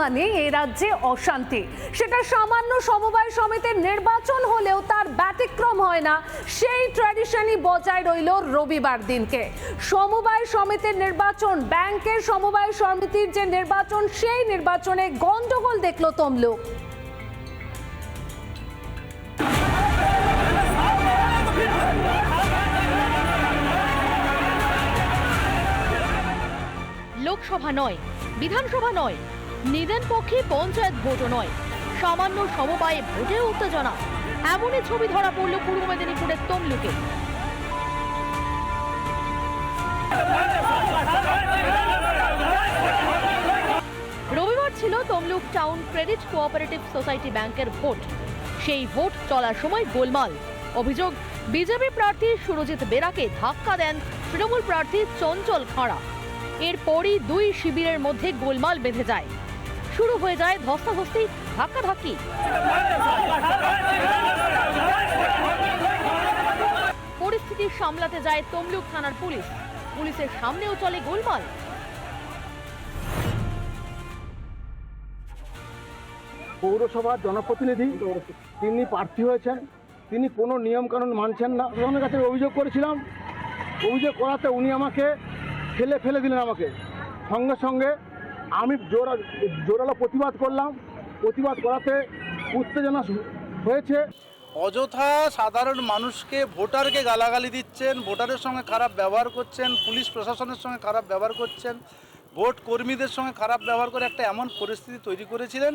মানে এ রাজ্যে অশান্তি। সেটা সামান্য সমবায় সমিতির নির্বাচন হলেও তার ব্যতিক্রম হয় না। সেই ট্র্যাডিশনই বজায় রইল রবিবার দিনকে। সমবায় সমিতির নির্বাচন, ব্যাংকের সমবায় সমিতির যে নির্বাচন, সেই নির্বাচনে গন্ডগোল দেখল তমলুক। লোকসভা নয়, বিধানসভা নয় নিদেন পক্ষে পঞ্চায়েত ভোটও নয়। সামান্য সমবায়ে ভোটে উত্তেজনা। এমনই ছবি ধরা পড়ল পূর্ব মেদিনীপুরের তমলুকে। রবিবার ছিল Tamluk town credit cooperative society ব্যাংকের ভোট। সেই ভোট চলার সময় গোলমাল। অভিযোগ, বিজেপি প্রার্থী সুরজিৎ বেরাকে ধাক্কা দেন তৃণমূল প্রার্থী চঞ্চল খাঁড়া। এরপরই দুই শিবিরের মধ্যে গোলমাল বেঁধে যায়। শুরু হয়ে যায় ধস্তাধস্তি, ধাক্কাধাক্কি। পরিস্থিতি সামলাতে যায় তমলুক থানার পুলিশ। পুলিশের সামনেও চলে গোলমাল। পৌরসভার জনপ্রতিনিধি, তিনি প্রার্থী হয়েছেন। তিনি কোনো নিয়মকানুন মানছেন না। ওনার কাছে অভিযোগ করেছিলাম। অভিযোগ করাতে উনি আমাকে ফেলে ফেলে দিলেন আমাকে। সঙ্গে সঙ্গে আমি জোরা জোরালো প্রতিবাদ করলাম। প্রতিবাদ করাতে উত্তেজনা হয়েছে। অযথা সাধারণ মানুষকে ভোটারকে গালাগালি দিচ্ছেন, ভোটারের সঙ্গে খারাপ ব্যবহার করছেন, পুলিশ প্রশাসনের সঙ্গে খারাপ ব্যবহার করছেন, ভোট কর্মীদের সঙ্গে খারাপ ব্যবহার করে একটা এমন পরিস্থিতি তৈরি করেছিলেন।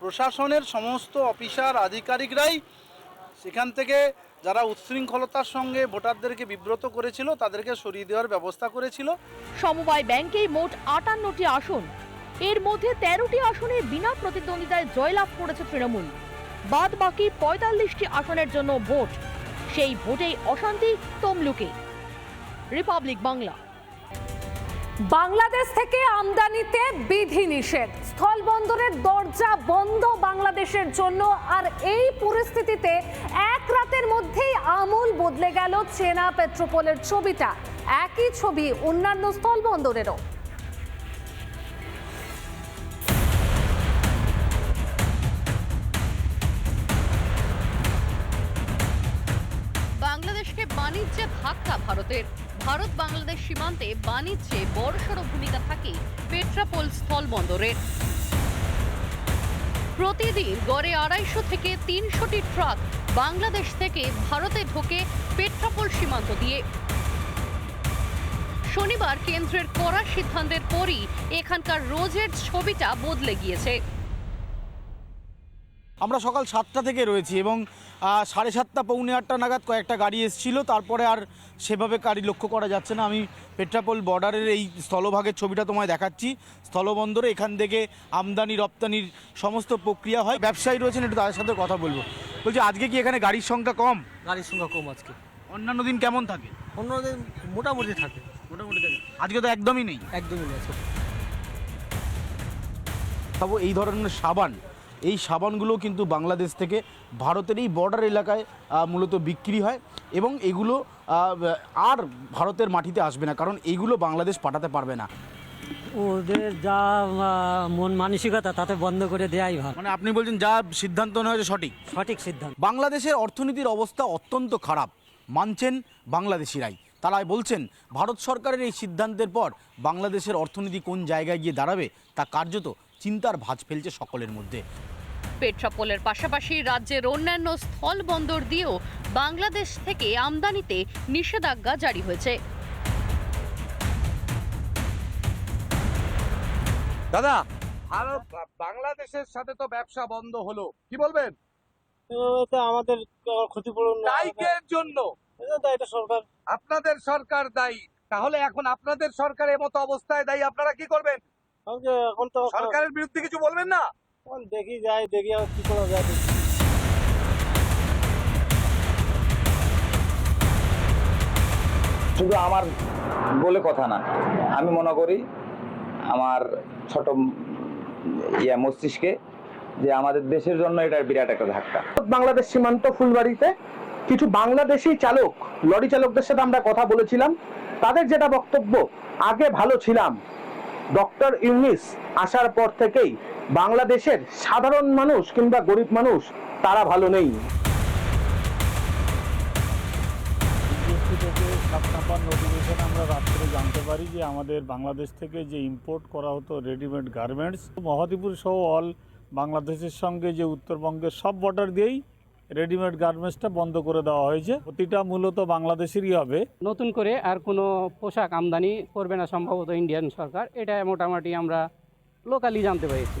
প্রশাসনের সমস্ত অফিসার, আধিকারিকরাই সেখান থেকে যারা উচ্ছৃঙ্খলতার সঙ্গে ভোটারদেরকে বিব্রত করেছিল তাদেরকে সরিয়ে দেওয়ার ব্যবস্থা করেছিল। সমবায় ব্যাংকে মোট আটান্নটি আসন। এর মধ্যে তেরোটি আসনে বিনা প্রতিদ্বন্দ্বিতায় জয়লাভ করেছে তৃণমূল। বাদ বাকি পঁয়তাল্লিশটি আসনের জন্য ভোট। সেই ভোটেই অশান্তি তমলুকে। রিপাবলিক বাংলা। বাংলাদেশ থেকে আমদানিতে বিধি নিষেধ স্থলবন্দরের দরজা বন্ধ বাংলাদেশের জন্য, আর এই পরিস্থিতিতে এক রাতের মধ্যেই আমূল বদলে গেল চেনা পেট্রোপোলের ছবিটা। একই ছবি অন্যান্য স্থলবন্দরেরও। বাংলাদেশকে বাণিজ্যে ধাক্কা, ভারতের ভারত বাংলাদেশ সীমান্তে বাণিজ্যে বড়সড় ভূমিকা থাকে পেট্রাপোল স্থলবন্দরের প্রতিদিন গড়ে আড়াইশো থেকে তিনশোটি ট্রাক বাংলাদেশ থেকে ভারতে ঢোকে পেট্রাপোল সীমান্ত দিয়ে। শনিবার কেন্দ্রের কড়া সিদ্ধান্তের পরই এখানকার রোজের ছবিটা বদলে গিয়েছে। আমরা সকাল সাতটা থেকে রয়েছি এবং সাড়ে সাতটা পৌনে আটটা নাগাদ কয়েকটা গাড়ি এসেছিল তারপরে আর সেভাবে গাড়ি লক্ষ্য করা যাচ্ছে না। আমি পেট্রাপোল বর্ডারের এই স্থলভাগের ছবিটা তোমায় দেখাচ্ছি। স্থলবন্দরে এখান থেকে আমদানি রপ্তানির সমস্ত প্রক্রিয়া হয়। ব্যবসায়ী রয়েছেন একটু তাদের সাথে কথা বলব। বলছি আজকে কি এখানে গাড়ির সংখ্যা কম? গাড়ির সংখ্যা কম আজকে। অন্যান্য দিন কেমন থাকে? অন্য দিন মোটামুটি থাকে। মোটামুটি থাকে। আজকে তো একদমই নেই। একদমই না খাব এই ধরনের সাবান এই সাবানগুলো কিন্তু বাংলাদেশ থেকে ভারতের এই বর্ডার এলাকায় মূলত বিক্রি হয় এবং এগুলো আর ভারতের মাটিতে আসবে না কারণ এইগুলো বাংলাদেশ পাঠাতে পারবে না। ওদের যা মন মানসিকতা তাতে বন্ধ করে দেয়াই ভালো। মানে আপনি বলছেন যা সিদ্ধান্ত নেওয়া হয়েছে সঠিক? সঠিক সিদ্ধান্ত। বাংলাদেশের অর্থনীতির অবস্থা অত্যন্ত খারাপ মানছেন বাংলাদেশিরাই। তারা বলছেন ভারত সরকারের এই সিদ্ধান্তের পর বাংলাদেশের অর্থনীতি কোন জায়গায় গিয়ে দাঁড়াবে তা কার্যত চিন্তার ভাঁজ ফেলছে সকলের মধ্যে। পেট্রাপোলের পাশাপাশি রাজ্যের অন্যান্য স্থল বন্দর দিয়েও বাংলাদেশ থেকে আমদানিতে নিষেধাজ্ঞা জারি হয়েছে। দাদা ভারত বাংলাদেশের সাথে তো ব্যবসা বন্ধ হলো। কি বলবেন? আমাদের ক্ষতিপূরণ দায়িকের জন্য? এটা সরকার। আপনাদের সরকার দায়ী। তাহলে এখন আপনাদের সরকারের মতো অবস্থায় দায়ী আপনারা কি করবেন? এখন তো সরকারের বিরুদ্ধে কিছু বলবেন না? দেখি যাই দেখি আর কি করা যায়। শুধু আমার বলে কথা না আমি মনে করি আমার ছোট ইয়া মস্তিষ্কে যে আমাদের দেশের জন্য এটা বিরাট একটা ধাক্কা। বাংলাদেশ সীমান্ত ফুলবাড়িতে কিছু বাংলাদেশি চালক লরি চালকদের সাথে আমরা কথা বলেছিলাম। তাদের যেটা বক্তব্য আগে ভালো ছিলাম। ডক্টর ইউনিস আসার পর থেকেই বাংলাদেশের সাধারণ মানুষ কিংবা গরিব মানুষ তারা ভালো নেই। আমরা রাত্রে জানতে পারি যে আমাদের বাংলাদেশ থেকে যে ইম্পোর্ট করা হতো রেডিমেড গার্মেন্টস মহাদিপুর সহ অল বাংলাদেশের সঙ্গে যে উত্তরবঙ্গের সব বর্ডার দিয়েই রেডিমেড গার্মেন্টসটা বন্ধ করে দেওয়া হয়েছে। প্রতিটা মূলত বাংলাদেশেরই হবে। নতুন করে আর কোনো পোশাক আমদানি করবে না সম্ভবত ইন্ডিয়ান সরকার। এটা মোটামুটি আমরা লোকালি জানতে পেরেছি।